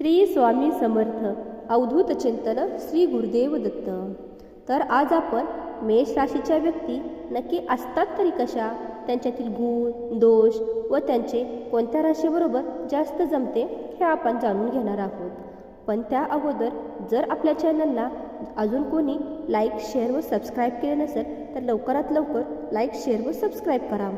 श्री स्वामी समर्थ अवधूत चिंतन श्री गुरुदेव दत्त. तर आज आपण मेष राशीच्या व्यक्ती नक्की असतात तरी कशा? त्यांच्यातील गुण दोष व त्यांचे कोणत्या राशीबरोबर जास्त जमते हे आपण जाणून घेणार आहोत. पण त्या अगोदर जर आपल्या चॅनलला अजून कोणी लाईक शेअर व सबस्क्राईब केले नसेल तर लवकरात लवकर लाईक शेअर व सबस्क्राईब करा.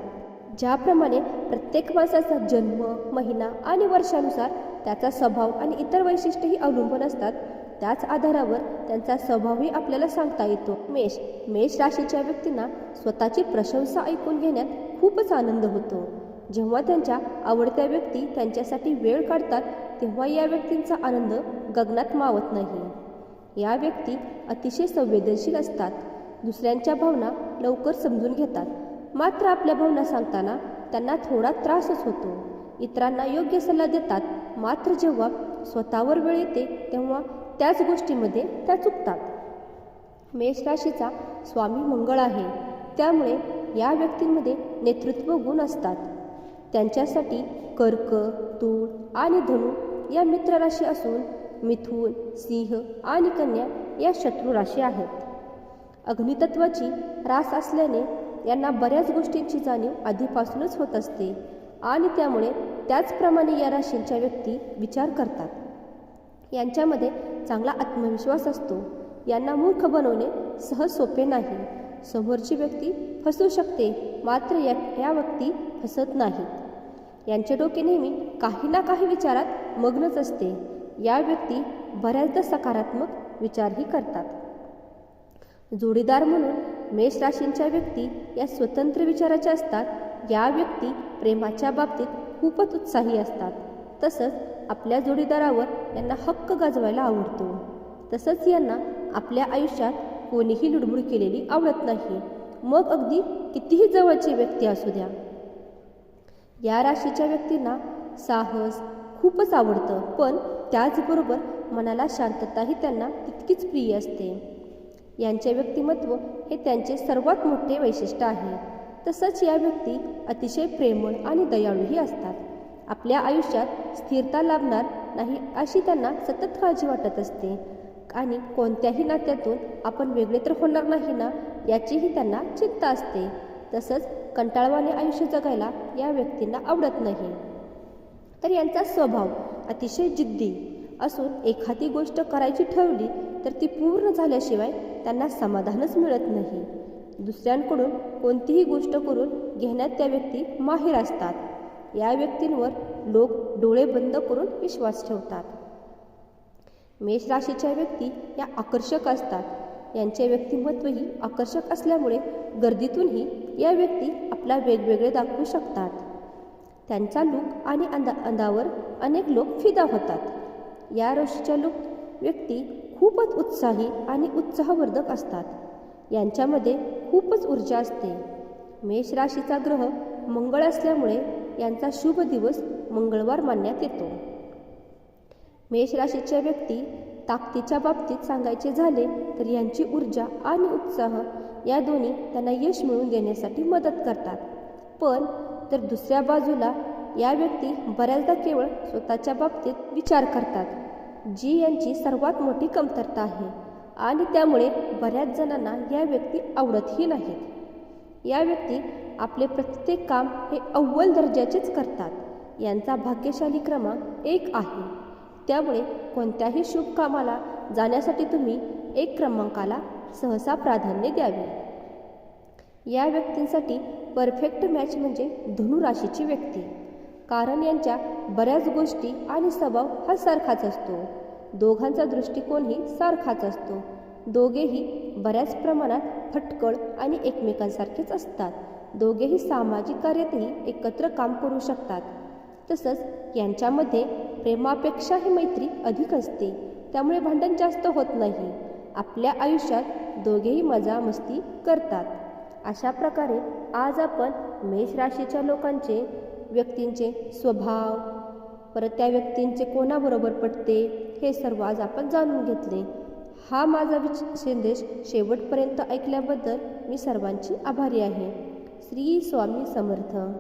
ज्याप्रमाणे प्रत्येक माणसाचा जन्म महिना आणि वर्षानुसार त्याचा स्वभाव आणि इतर वैशिष्ट्यही अवलंबून असतात. त्याच आधारावर त्यांचा स्वभावही आपल्याला सांगता येतो. मेष मेष राशीच्या व्यक्तींना स्वतःची प्रशंसा ऐकून घेण्यात खूपच आनंद होतो. जेव्हा त्यांच्या आवडत्या व्यक्ती त्यांच्यासाठी वेळ काढतात तेव्हा या व्यक्तींचा आनंद गगनात मावत नाही. या व्यक्ती अतिशय संवेदनशील असतात. दुसऱ्यांच्या भावना लवकर समजून घेतात. मात्र आपल्या भावना सांगताना त्यांना थोडा त्रासच होतो. इतरांना योग्य सल्ला देतात मात्र जेव्हा स्वतःवर वेळ येते तेव्हा त्याच गोष्टीमध्ये त्या चुकतात. मेष राशीचा स्वामी मंगळ आहे. त्यामुळे या व्यक्तींमध्ये नेतृत्व गुण असतात. त्यांच्यासाठी कर्क तूळ आणि धनु या मित्र राशी असून मिथून सिंह आणि कन्या या शत्रू राशी आहेत. अग्नितत्वाची रास असल्याने यांना बऱ्याच गोष्टींची जाणीव आधीपासूनच होत असते आणि त्यामुळे त्याचप्रमाणे या राशींच्या व्यक्ती विचार करतात. यांच्यामध्ये चांगला आत्मविश्वास असतो. यांना मूर्ख बनवणे सहज सोपे नाही. समोरची व्यक्ती फसू शकते मात्र या ह्या व्यक्ती फसत नाहीत यांचे डोके नेहमी काही ना काही विचारात मग्नच असते. या व्यक्ती बऱ्याचदा सकारात्मक विचारही करतात. जोडीदार म्हणून मेष राशींच्या व्यक्ती या स्वतंत्र विचाराच्या असतात या व्यक्ती प्रेमाच्या बाबतीत खूपच उत्साही असतात. तसंच आपल्या जोडीदारावर यांना हक्क गाजवायला आवडतो. तसंच यांना आपल्या आयुष्यात कोणीही लुडबुड केलेली आवडत नाही. मग अगदी कितीही जवळची व्यक्ती असू द्या. या राशीच्या व्यक्तींना साहस खूपच आवडतं पण त्याचबरोबर मनाला शांतताही त्यांना तितकीच प्रिय असते. यांचे व्यक्तिमत्व हे त्यांचे सर्वात मोठे वैशिष्ट्य आहे. तसंच या व्यक्ती अतिशय प्रेमळ आणि दयाळूही असतात. आपल्या आयुष्यात स्थिरता लाभणार नाही अशी त्यांना सतत काळजी वाटत असते. आणि कोणत्याही नात्यातून आपण वेगळे तर होणार नाही ना याचीही त्यांना चिंता असते. तसंच कंटाळवाने आयुष्य जगायला या व्यक्तींना आवडत नाही. तर यांचा स्वभाव अतिशय जिद्दी असून एखादी गोष्ट करायची ठरवली तर ती पूर्ण झाल्याशिवाय त्यांना समाधानच मिळत नाही. दुसऱ्यांकडून कोणतीही गोष्ट करून घेण्यात त्या व्यक्ती माहीर असतात. या व्यक्तींवर लोक डोळे बंद करून विश्वास ठेवतात. मेष राशीच्या व्यक्ती या आकर्षक असतात. यांचे व्यक्तिमत्वही आकर्षक असल्यामुळे गर्दीतूनही या व्यक्ती आपला वेगवेगळे दाखवू शकतात. त्यांचा लूक आणि अंदा अंदावर अनेक लोक फिदा होतात. या राशीच्या लोक व्यक्ती खूपच उत्साही आणि उत्साहवर्धक असतात. यांच्यामध्ये खूपच ऊर्जा असते. मेष राशीचा ग्रह मंगळ असल्यामुळे यांचा शुभ दिवस मंगळवार मानण्यात येतो. मेष राशीच्या व्यक्ती ताकदीच्या बाबतीत सांगायचे झाले तर यांची ऊर्जा आणि उत्साह या दोन्ही त्यांना यश मिळवून देण्यासाठी मदत करतात. पण तर दुसऱ्या बाजूला या व्यक्ती बऱ्याचदा केवळ स्वतःच्या बाबतीत विचार करतात. जी यांची सर्वात मोठी कमतरता आहे आणि त्यामुळे बऱ्याच जणांना या व्यक्ती आवडतही नाहीत. या व्यक्ती आपले प्रत्येक काम हे अव्वल दर्जाचेच करतात. यांचा भाग्यशाली क्रमांक एक आहे. त्यामुळे कोणत्याही शुभ कामाला जाण्यासाठी तुम्ही एक क्रमांकाला सहसा प्राधान्य द्यावे. या व्यक्तींसाठी परफेक्ट मॅच म्हणजे धनुराशीची व्यक्ती. कारण यांच्या बऱ्याच गोष्टी आणि स्वभाव हा सारखाच असतो. दोघांचा दृष्टिकोनही सारखाच असतो. दोघेही बऱ्याच प्रमाणात फटकळ आणि एकमेकांसारखेच असतात. दोघेही सामाजिक कार्यातही एकत्र काम करू शकतात. तसंच यांच्यामध्ये प्रेमापेक्षा ही मैत्री अधिक असते. त्यामुळे भांडण जास्त होत नाही. आपल्या आयुष्यात दोघेही मजा मस्ती करतात. अशा प्रकारे आज आपण मेष राशीच्या लोकांचे व्यक्तींचे स्वभाव परत त्या व्यक्तींचे कोणाबरोबर पटते हे सर्व आज आपण जाणून घेतले. हा माझा विच संदेश शेवटपर्यंत ऐकल्याबद्दल मी सर्वांची आभारी आहे. श्री स्वामी समर्थ.